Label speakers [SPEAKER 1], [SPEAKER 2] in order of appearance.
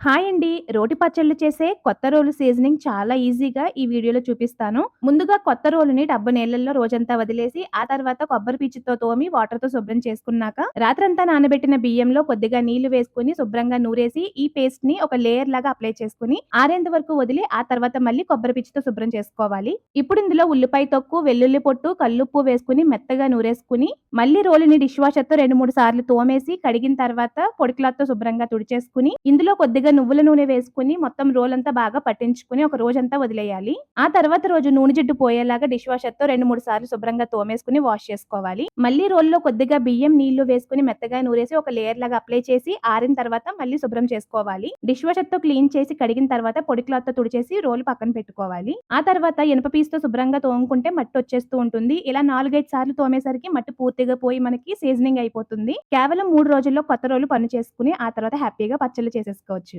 [SPEAKER 1] Hi అండి. రోటి పచ్చళ్ళు చేసే కొత్త రోలు సీజనింగ్ చాలా ఈజీగా ఈ వీడియోలో చూపిస్తాను. ముందుగా కొత్త రోలుని డబ్బు నీళ్ళల్లో రోజంతా వదిలేసి ఆ తర్వాత కొబ్బరి పీచుతో తోమి వాటర్తో శుభ్రం చేసుకున్నాక రాత్రంతా నానబెట్టిన బియ్యంలో కొద్దిగా నీళ్ళు వేసుకుని శుభ్రంగా నూరేసి ఈ పేస్ట్ని ఒక లేయర్ లాగా అప్లై చేసుకుని ఆరేంత వరకు వదిలి ఆ తర్వాత మళ్ళీ కొబ్బరి పీచుతో శుభ్రం చేసుకోవాలి. ఇప్పుడు ఇందులో ఉల్లిపాయ తొక్కు వెల్లుల్లి పొట్టు కల్లుప్పు వేసుకుని మెత్తగా నూరేసుకుని మళ్ళీ రోలుని డిష్ వాషర్తో రెండు మూడు సార్లు తోమేసి కడిగిన తర్వాత పొడి క్లాత్తో శుభ్రంగా తుడిచేసుకుని ఇందులో కొద్దిగా నువ్వుల నూనె వేసుకుని మొత్తం రోల్ అంతా బాగా పట్టించుకుని ఒక రోజంతా వదిలేయాలి. ఆ తర్వాత రోజు నూనె జిడ్డు పోయేలాగా డిష్ వాషర్తో రెండు మూడు సార్లు శుభ్రంగా తోమేసుకుని వాష్ చేసుకోవాలి. మళ్ళీ రోల్లో కొద్దిగా బియ్యం నీళ్ళు వేసుకుని మెత్తగా నూరేసి ఒక లేయర్ లాగా అప్లై చేసి ఆరిన తర్వాత మళ్ళీ శుభ్రం చేసుకోవాలి. డిష్ వాషర్తో క్లీన్ చేసి కడిగిన తర్వాత పొడి క్లాత్తో తుడిచేసి రోల్ పక్కన పెట్టుకోవాలి. ఆ తర్వాత ఇనుప పీస్తో శుభ్రంగా తోముకుంటే మట్టి వచ్చేస్తూ ఉంటుంది. ఇలా నాలుగైదు సార్లు తోమేసరికి మట్టి పూర్తిగా పోయి మనకి సీజనింగ్ అయిపోతుంది. కేవలం మూడు రోజుల్లో కొత్త రోలు పని చేసుకుని ఆ తర్వాత హ్యాపీగా పచ్చళ్ళు చేసేసుకోవచ్చు.